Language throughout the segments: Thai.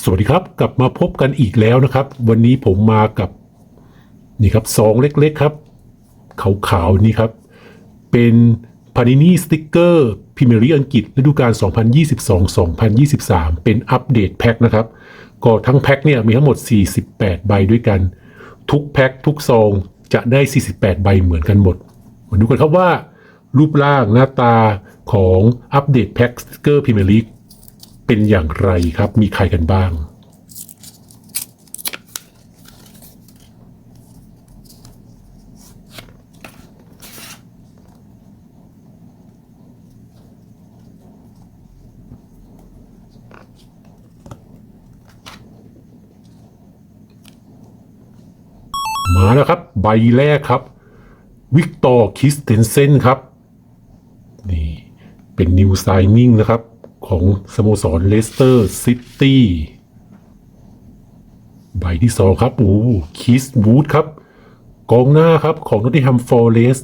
สวัสดีครับ กลับมาพบกันอีกแล้วนะครับ วันนี้ผมมากับนี่ครับซองเล็กๆครับขาวๆนี่ครับ เป็นพานินีสติกเกอร์พรีเมียร์ลีกอังกฤษฤดูกาล 2022-2023 เป็นอัปเดตแพ็คนะครับ ก็ทั้งแพ็คเนี่ยมีทั้งหมด 48 ใบด้วยกัน ทุกแพ็คทุกซองจะได้ 48 ใบเหมือนกันหมด มาดูกันครับว่า รูปร่างหน้าตาของอัปเดตแพ็คสติกเกอร์พรีเมียร์ลีก เป็นอย่างไรครับ มีใครกันบ้าง มาแล้วครับ ใบแรกครับ วิกตอร์คิสเทนเซนครับ นี่ เป็นนิวไซนิ่งนะครับ ของสโมสรเลสเตอร์ซิตี้ใบที่สองครับโอ้คิสบูธครับ กองหน้าครับของนอตติแฮมฟอร์เรส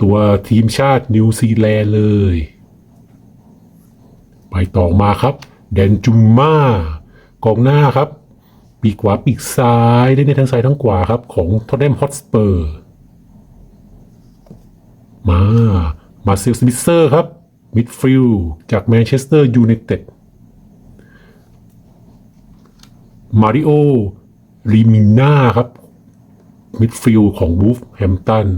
ตัวทีมชาตินิวซีแลนด์เลยใบต่อมาครับแดนจุมมากองหน้าครับ ปีกขวาปีกซ้ายได้ในทั้งซ้ายทั้งขวาครับ ของทอตแนมฮอตสเปอร์มา มาเซลสมิเซอร์ครับ มิดฟิลด์จากแมนเชสเตอร์ยูไนเต็ดมาริโอริมิน่าครับ มิดฟิลด์ของวูฟแฮมตัน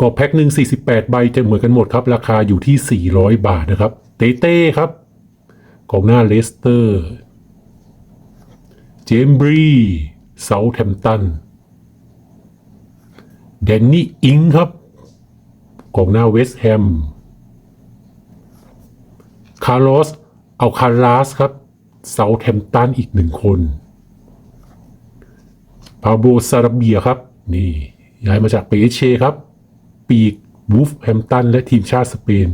ก็แพ็คหนึ่ง48 ใบจะเหมือนกันหมดครับ ราคาอยู่ที่ 400 บาทนะครับ เตเต้ครับของหน้าเลสเตอร์ เจมบรีเซาแทมตันแดนนี่อิงครับกองหน้าเวสต์แฮม คาร์ลอสเอาคาร์ลาสครับเซาแทมตันอีกหนึ่งคนพาโบซาราเบียครับ นี่ย้ายมาจากเปเชครับ ปีกวูฟแฮมตันและทีมชาติสเปน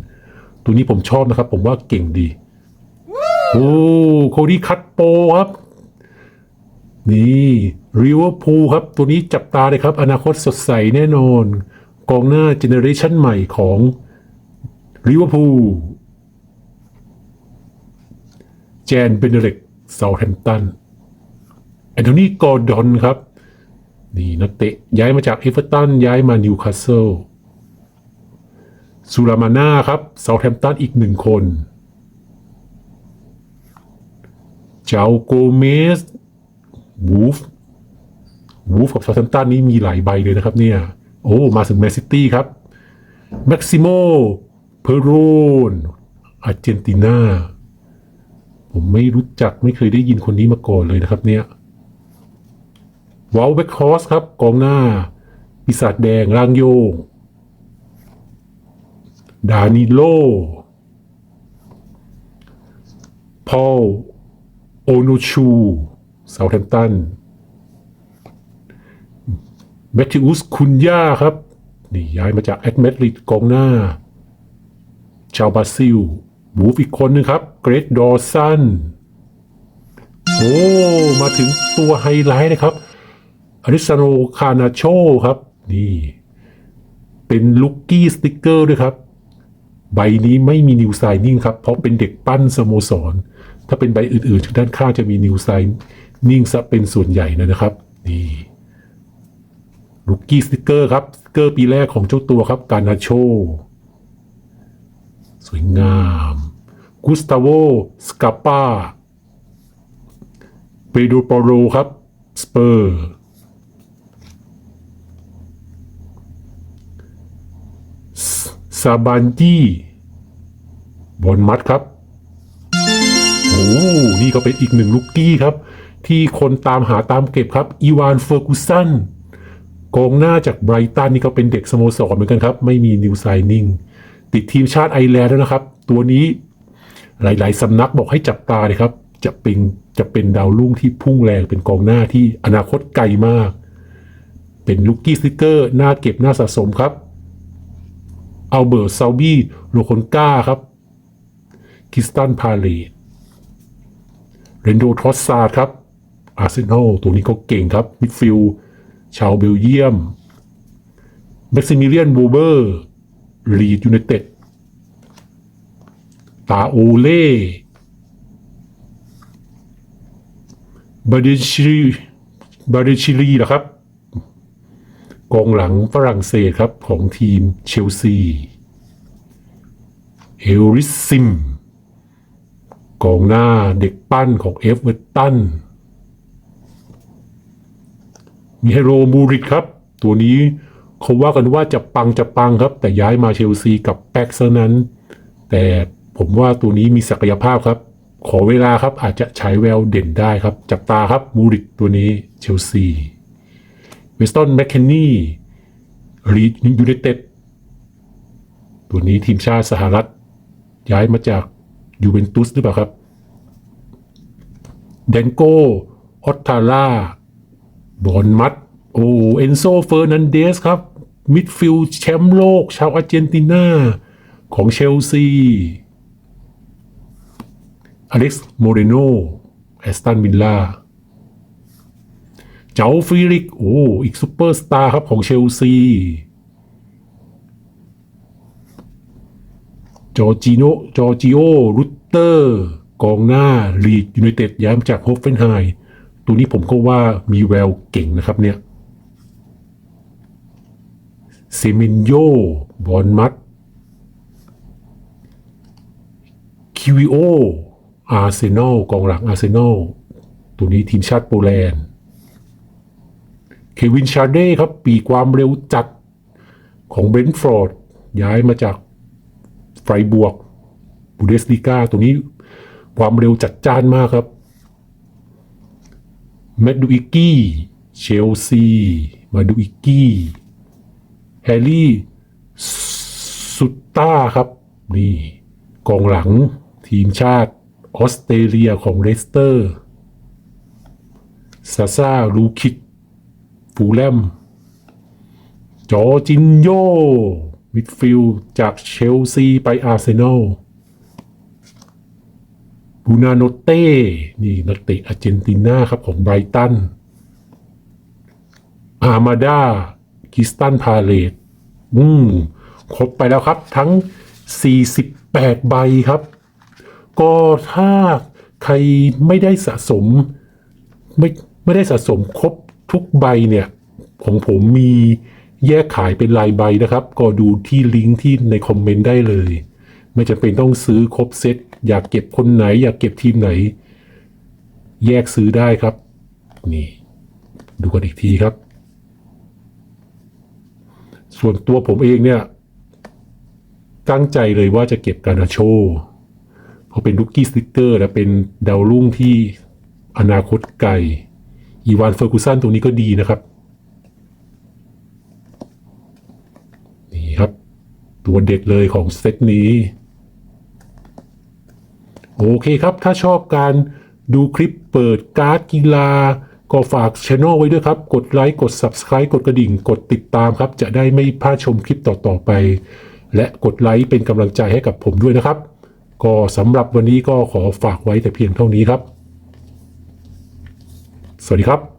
ตัวนี้ผมชอบนะครับ ผมว่าเก่งดี โอ้โคดี้คัตโปครับ นี่ริเวอร์พูลครับ ตัวนี้จับตาเลยครับ อนาคตสดใสแน่นอน กองหน้าเจเนอเรชันใหม่ของริเวอร์พูล จนเบเนเล็กเซาแฮมตันแอนโทนีกอร์ดอนครับ นี่นักเตะย้ายมาจากเอเวอร์ตันย้ายมานิวคาสเซิลซูรามาน่าครับเซาแฮมตันอีกหนึ่งคน เจ้าโกเมสวูฟวูฟกับเซา u t ท a ตันนี่มีหลายใบเลยนะครับเนี่ย โอ้ มาถึงแมนซิตี้ครับ แม็กซิโมเพโรนอาร์เจนตินา ผมไม่รู้จักไม่เคยได้ยินคนนี้มาก่อนเลยนะครับ เนี่ยวอลเวคฮอสครับกองหน้า ปีศาจแดงร่างโยง ดานิโล พอล โอโนชูเซาแทมตันแมทธิอุสคุนย่าครับ นี่ย้ายมาจากแอตเมดริดกองหน้า ชาวบราซิล บูฟอีกคนนึงครับ เกรดดอร์สันโอ้ มาถึงตัวไฮไลท์นะครับอริซาโนคานาโชครับ นี่ เป็นลุกกี้สติกเกอร์ด้วยครับ ใบนี้ไม่มีนิวไซนิ่งครับ เพราะเป็นเด็กปั้นสโมสร ถ้าเป็นใบอื่นๆด้านข้างจะมีนิวไซนิ่งซะเป็นส่วนใหญ่นะครับ นี่ลูกกี้สติกเกอร์ครับสติกเกอร์ปีแรกของเจ้าตัวครับ กานาโช สวยงาม กุสตาโว สกาปาปโดโปโรครับ สเปอร์ ซาบานจี้บอลมัดครับ โอ้ นี่ก็เป็นอีกหนึ่งลูกกี้ครับ ที่คนตามหาตามเก็บครับ อีวานเฟอร์กูสันกองหน้าจากไบรตันนี่ก็เป็นเด็กสโมสรเหมือนกันครับ ไม่มีนิวไซนิ่ง ติดทีมชาติไอร์แลนด์แล้วนะครับ ตัวนี้ หลาย ๆสำนักบอกให้จับตาเลยครับ จะเป็นจะเป็นดาวรุ่งที่พุ่งแรงเป็นกองหน้าที่อนาคตไกลมาก เป็นลูกกี้สติกเกอร์หน่าเก็บหน่าสะสมครับอัลเบิร์ตซาบี้โลคอนก้าครับคิสตันพาเลตเรนโดทอสซาดครับอาร์เซนอลตัวนี้ก็เก่งครับมิดฟิลด์ชาวเบลเยียมแม็กซิมิเลียนบูเบอร์ลีดยูไนเต็ด ตาโอเล่บาเดชิลีบาเดชิลีเหรอครับกองหลังฝรั่งเศสครับของทีมเชลซี เอลริสซิม กองหน้าเด็กปั้นของเอฟเวอร์ตัน มีไฮโรมูริตครับ ตัวนี้เขาว่ากันว่าจะปังจะปังครับ แต่ย้ายมาเชลซีกับแป๊กเซอร์นั้น แต่ ผมว่าตัวนี้มีศักยภาพครับ ขอเวลาครับอาจจะฉายแววเด่นได้ครับ จับตาครับมูริตตัวนี้เชลซีเวสตันแมคเคนนี่รีดยูไนเต็ดตัวนี้ทีมชาติสหรัฐ ย้ายมาจากยูเวนตุสหรือเปล่าครับเดนโกออตตาล่าบอลมัดโอเอนโซเฟอร์นันเดสครับมิดฟิลด์แชมป์โลก ชาวอาร์เจนตินาของเชลซี อเล็กซ์โมเรโนแอสตันวิลล่าเจ้าฟิลิก โอ้ อีกซูเปอร์สตาร์ครับของเชลซี จอร์จิโนจอร์จิโอรุตเตอร์ กองหน้า ลีดยูไนเต็ดย้ายมาจากโฮฟเฟนไฮตัวนี้ผมก็ว่ามีแววเก่งนะครับเนี่ยเซมินโยบอลมัดคิวิโอ อาร์เซนอลกองหลังอาร์เซนอลตัวนี้ทีมชาติโปแลนด์ เควินชาเด้ครับ ปีความเร็วจัดของเบรนท์ฟอร์ด ย้ายมาจากไฟบวกบูเดสลิก้าตัวนี้ความเร็วจัดจ้านมากครับแมดดูอิกกี้เชลซีมาดูอิกกี้แฮร์รี่สุตต้าครับ นี่กองหลังทีมชาติ ออสเตรเลียของเลสเตอร์ซาซาลูคิก ฟูลแลม จอจินโยมิดฟิลจากเชลซีไปอาร์เซนอลบูนาโนเต้ นี่นักเตะอาร์เจนตินาครับของไบรตัน อามาดาคิสตันพาเลตอืม ครบไปแล้วครับทั้ง 48 ใบครับ ก็ถ้าใครไม่ได้สะสม ไม่ไม่ได้สะสมครบทุกใบเนี่ย ของผมมีแยกขายเป็นรายใบนะครับ ก็ดูที่ลิงก์ที่ในคอมเมนต์ได้เลย ไม่จำเป็นต้องซื้อครบเซตอยากเก็บคนไหน อยากเก็บทีมไหน แยกซื้อได้ครับ นี่ ดูกันอีกทีครับ ส่วนตัวผมเองเนี่ย ตั้งใจเลยว่าจะเก็บการาโช พราเป็นลูกกี้สติกเกอร์และเป็นดาวรุ่งที่อนาคตไกลอีวานเฟอร์กูสันตรงนี้ก็ดีนะครับ นี่ครับ ตัวเด็ดเลยของเซตนี้ โอเคครับ ถ้าชอบการดูคลิปเปิดการ์ดกีฬา ก็ฝากช anel ไว้ด้วยครับ กดไลค์ กด Subscribe กดกระดิ่ง กดติดตามครับ จะได้ไม่พลาดชมคลิปต่อ ๆ ไป และกดไลค์เป็นกำลังใจให้กับผมด้วยนะครับ ก็สำหรับวันนี้ก็ขอฝากไว้แต่เพียงเท่านี้ครับ สวัสดีครับ